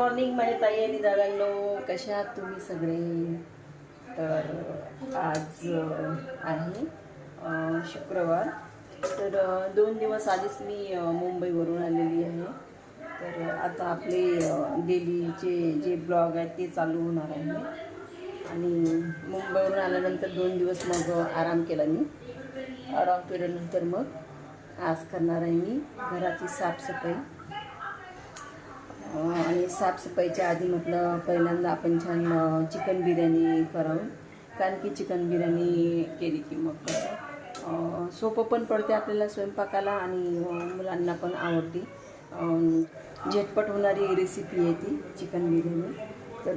Morning माझ्या ताई आणि दादांनो कशा आहात तुम्ही सगळे? तर आज आहे शुक्रवार. तर दोन दिवस आधीच मी मुंबईवरून आलेली आहे. तर आता आपले डेलीचे जे ब्लॉग आहेत ते चालू होणार आहे. आणि मुंबईवरून आल्यानंतर दोन दिवस मग आराम केला मी. आराम केल्यानंतर मग आज करणार आहे मी घराची साफसफाई. आणि साफसफाईच्या आधी म्हटलं पहिल्यांदा आपण छान चिकन बिर्याणी करावं. कारण की चिकन बिर्याणी केली की मग कसं सोपं पण पडते आपल्याला स्वयंपाकाला आणि मुलांना पण आवडते. झटपट होणारी रेसिपी आहे ती चिकन बिर्याणी. तर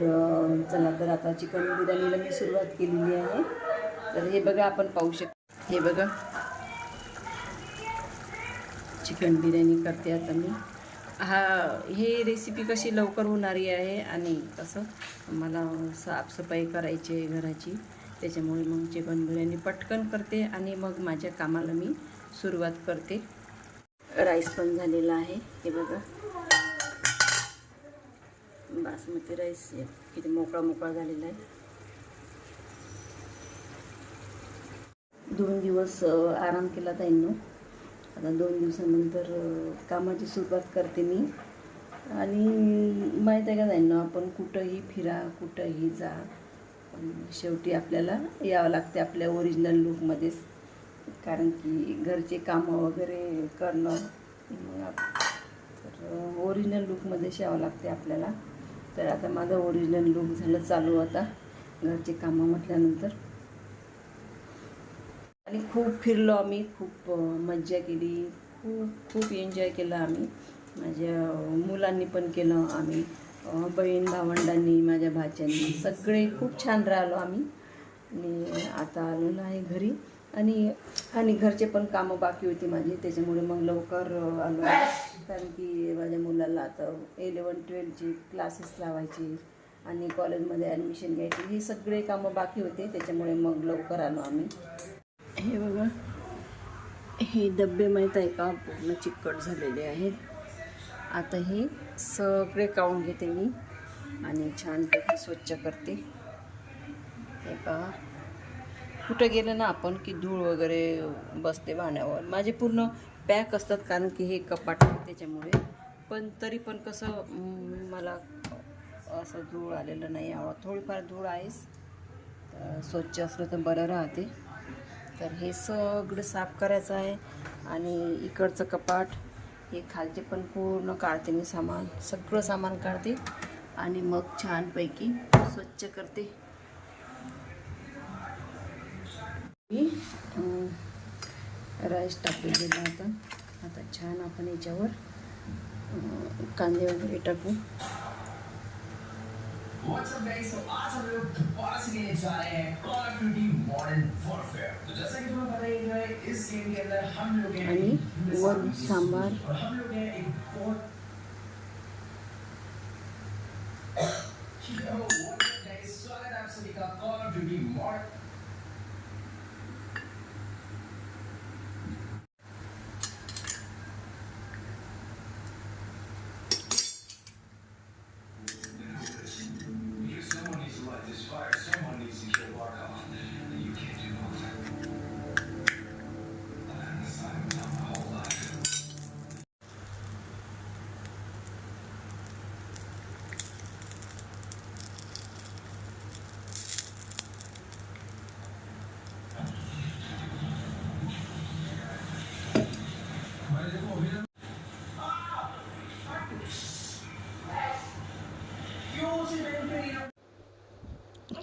चला तर आता चिकन बिर्याणीला मी सुरुवात केलेली आहे. तर हे बघा आपण पाहू शकतो हे बघा. चिकन बिर्याणी करते आता मी. हा हे रेसिपी कशी लवकर होणारी आहे आणि कसं? मला साफसफाई करायची आहे घराची. त्याच्यामुळे मग चिकन बिर्याणी पटकन करते आणि मग माझ्या कामाला मी सुरुवात करते. राईस पण झालेला आहे. हे बघा. बासमती राईस. किती मोकळा मोकळा झालेला आहे. दोन दिवस आराम केला ताईंनो. आता दोन दिवसानंतर कामाची सुरुवात करते मी. आणि माहीत आहे का ताईंनो आपण कुठंही फिरा कुठंही जा शेवटी आपल्याला यावं लागते आपल्या ओरिजिनल लुकमध्येच कारण की घरचे कामं वगैरे करणं मग तर ओरिजिनल लुकमध्येच यावं लागते आपल्याला. तर आता माझं ओरिजिनल लुक झालं चालू आता घरचे कामं म्हटल्यानंतर. आणि खूप फिरलो आम्ही खूप मज्जा केली खूप खूप एन्जॉय केलं आम्ही. माझ्या मुलांनी पण केलं आम्ही. बहीण भावंडांनी माझ्या भाच्यांनी सगळे खूप छान राहिलो आम्ही. आणि आता आलेलो आहे घरी. आणि आणि घरचे पण कामं बाकी होती माझी त्याच्यामुळे मग लवकर आलो कारण की माझ्या मुलाला आता इलेवन ट्वेल्थचे क्लासेस लावायचे आणि कॉलेजमध्ये ॲडमिशन घ्यायची हे सगळे कामं बाकी होते त्याच्यामुळे मग लवकर आलो आम्ही. हे बघा. हे डबे माहीत आहे का? पूर्ण चिकट झालेले आहेत. आता हे सगळे काढून घेते मी आणि छानपैकी स्वच्छ करते. हे पहा. कुठं गेलं ना आपण की धूळ वगैरे बसते भाण्यावर माझे पूर्ण पॅक असतात कारण की हे कपाट आहे त्याच्यामुळे. पण तरी पण कसं मला असं धूळ आलेलं नाही. आवडत थोडीफार धूळ आहेच स्वच्छ असलं तर बरं राहते. तर हे सगळं साफ करायचं आहे आणि इकडचं कपाट हे खालचे पण पूर्ण काढते मी सामान सगळं सामान काढते आणि मग छानपैकी स्वच्छ करते. मी राईस टाकलेला आता आता छान आपण याच्यावर कांदे वगैरे टाकू. What's गाइस तो आज हम लोग दोबारा से खेलने जा रहे हैं। Call of duty modern warfare तो जैसा कि तुम्हें पता ही है इस गेम के अंदर हम लोग हैं और हम लोग हैं एक बहुत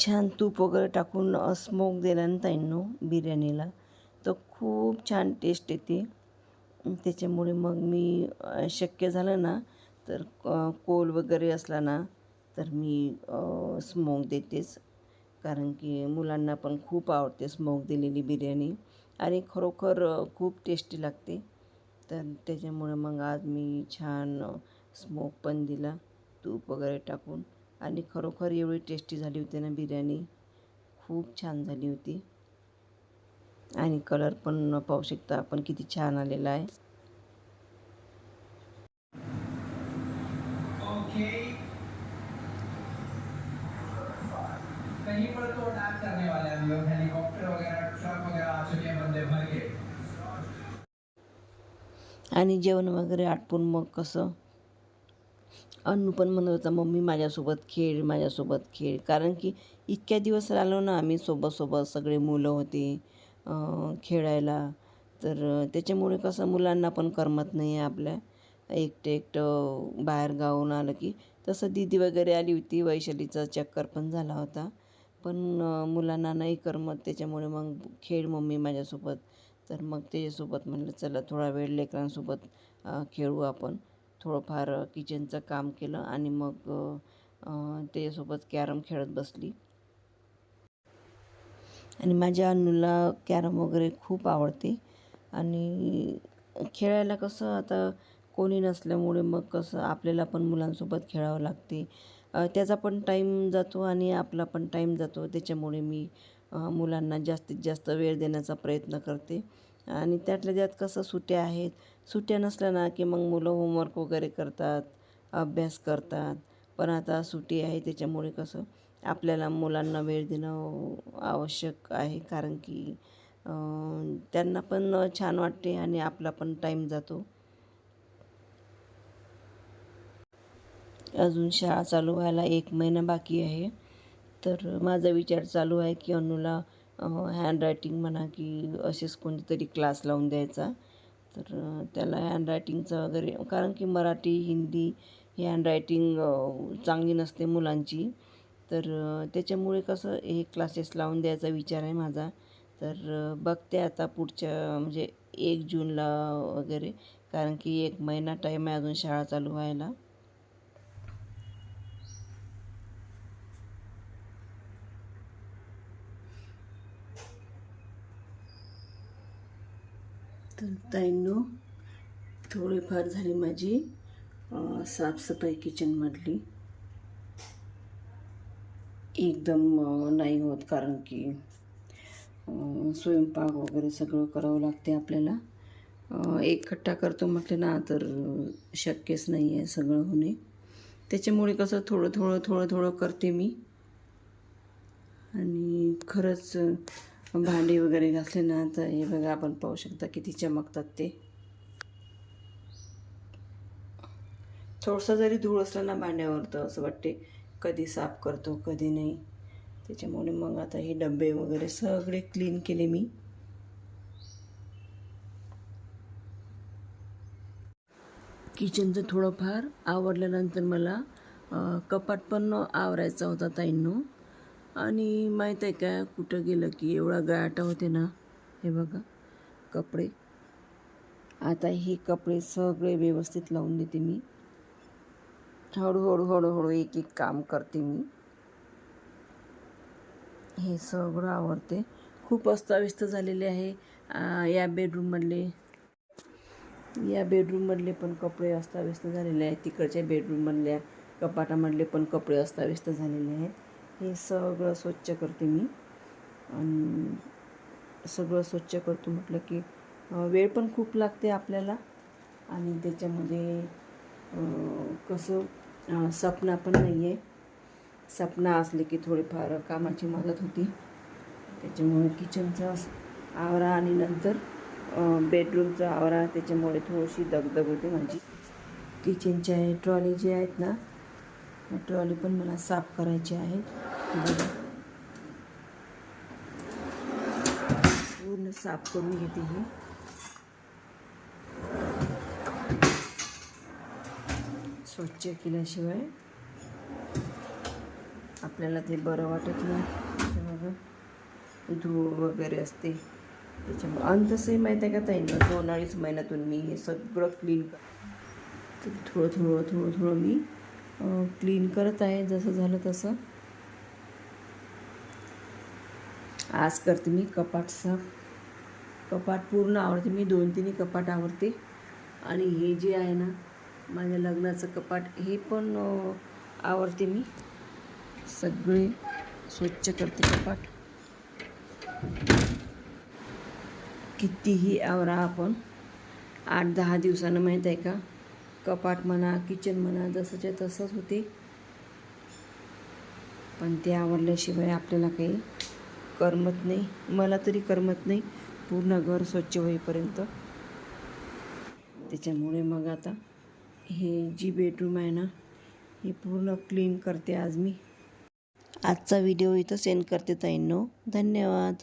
छान तूप वगैरे टाकून स्मोक दिल्यानंतर ताईंनो बिर्याणीला. तर खूप छान टेस्ट येते. त्याच्यामुळे मग मी शक्य झालं ना तर कोल वगैरे असला ना तर मी स्मोक देतेच. कारण की मुलांना पण खूप आवडते स्मोक दिलेली बिर्याणी. आणि खरोखर खूप टेस्टी लागते. तर त्याच्यामुळे मग आज मी छान स्मोक पण दिला तूप वगैरे टाकून. आणि खरोखर एवढी टेस्टी झाली होती ना बिर्याणी. खूप छान झाली होती. आणि कलर पण पाहू शकता आपण किती छान आलेला आहे. आणि जेवण वगैरे आटपून मग कसं? अन्नू पण म्हणत होता मम्मी माझ्यासोबत खेळ माझ्यासोबत खेळ. कारण की इतक्या दिवस राहिलो ना आम्ही सोबत सोबत सगळे मुलं होते खेळायला. तर त्याच्यामुळे कसं मुलांना पण करमत नाही आहे आपल्या. एकटं एकटं बाहेर गावून आलं की तसं दीदी वगैरे आली होती वैशालीचा चक्कर पण झाला होता. पण मुलांना नाही करमत त्याच्यामुळे मग खेळ मम्मी माझ्यासोबत. तर मग त्याच्यासोबत म्हणलं चला थोडा वेळ लेकरांसोबत खेळू आपण. थोडंफार किचनचं काम केलं आणि मग अं, त्याच्यासोबत कॅरम खेळत बसली. आणि माझ्या अन्नूला कॅरम वगैरे खूप आवडते. आणि खेळायला कसं आता कोणी नसल्यामुळे मग कसं आपल्याला पण मुलांसोबत खेळावं लागते. त्याचा पण टाईम जातो आणि आपला पण टाईम जातो. त्याच्यामुळे मी मुलांना जास्तीत जास्त वेळ देण्याचा प्रयत्न करते. आणि त्यातल्या त्यात कसं सुट्या आहेत? सुट्ट्या नसल्या ना की मग मुलं होमवर्क वगैरे करतात अभ्यास करतात. पण आता सुटी आहे त्याच्यामुळे कसं आपल्याला मुलांना वेळ देणं आवश्यक आहे. कारण की त्यांना पण छान वाटते आणि आपला पण टाईम जातो. अजून शाळा चालू व्हायला एक महिना बाकी आहे. तर माझा विचार चालू आहे की हँडरायटिंग म्हणा की असेच कोणतेतरी क्लास लावून द्यायचा. तर त्याला हँडरायटिंगचा वगैरे कारण की मराठी हिंदी ही हँडरायटिंग चांगली नसते मुलांची. तर त्याच्यामुळे कसं हे क्लासेस लावून द्यायचा विचार आहे माझा. तर बघते आता पुढच्या म्हणजे एक जूनला वगैरे कारण की एक महिना टाईम आहे अजून शाळा चालू व्हायला. तर ताईंनो थोडीफार झाली माझी साफसफाई किचनमधली एकदम नाही होत कारण की स्वयंपाक वगैरे सगळं करावं लागते आपल्याला. एकखट्टा करतो म्हटलं ना तर शक्यच नाही आहे सगळं होणे. त्याच्यामुळे कसं थोडं थोडं थोडं थोडं करते मी. आणि खरंच भांडी वगैरे घासले ना तर हे बघा आपण पाहू शकता किती चमकतात ते. थोडंसं जरी धूळ असलं ना भांड्यावर तर असं वाटते कधी साफ करतो कधी नाही. त्याच्यामुळे मग आता हे डबे वगैरे सगळे क्लीन केले मी. किचनचं थोडंफार आवडल्यानंतर मला कपाट पण आवरायचा होता ताईंनो. आणि माहीत आहे का कुठं गेलं की एवढा गाठा होते ना हे बघा कपडे. आता हे कपडे सगळे व्यवस्थित लावून देते मी. हळूहळू हळूहळू एक एक काम करते मी. हे सगळं आवडते खूप अस्ताव्यस्त झालेले आहे या बेडरूममधले या बेडरूममधले पण कपडे अस्ताव्यस्त झालेले आहेत. तिकडच्या बेडरूममधल्या कपाटामधले पण कपडे अस्ताव्यस्त झालेले आहेत. हे सगळं स्वच्छ करते मी. आणि सगळं स्वच्छ करतो म्हटलं की वेळ पण खूप लागते आपल्याला. आणि त्याच्यामध्ये कसं सपना पण नाही आहे सपना असले की थोडीफार कामाची मदत होती. त्याच्यामुळे किचनचा आवरा आणि नंतर बेडरूमचा आवरा त्याच्यामुळे थोडीशी दगदग होते माझी. किचनच्या ट्रॉली जे आहेत ना ट्रॉली पण मला साफ करायची आहेत. पूर्ण साफ करून घेते ही. स्वच्छ केल्याशिवाय आपल्याला ते बरं वाटत नाही. बघा. धूळ वगैरे असते. त्याच्यामुळे आणि तसंही माहीत आहे का ताई दोन अडीच महिन्यातून मी हे सगळं क्लीन कर तर थोडं थोडं थोडं थोडं मी क्लीन करत आहे. जसं झालं तसं. आज करते मी कपाट साफ. कपाट पूर्ण आवडते. मी दोन तिन्ही कपाट आवडते. आणि हे जे आहे ना माझ्या लग्नाचं कपाट हे पण आवडते मी. सगळे स्वच्छ करते कपाट. कितीही आवरा आपण. आठ दहा दिवसानं माहीत आहे का? कपाट म्हणा किचन म्हणा जसंच्या तसंच होते. पण ते आवडल्याशिवाय आपल्याला काही करमत नाही. मला तरी करमत नाही. पूर्ण घर स्वच्छ होईपर्यंत. त्याच्यामुळे मग आता हे जी बेडरूम आहे ना ही पूर्ण क्लीन करते आज मी. आजचा व्हिडिओ इथं सेंड करते ताईंनो. धन्यवाद.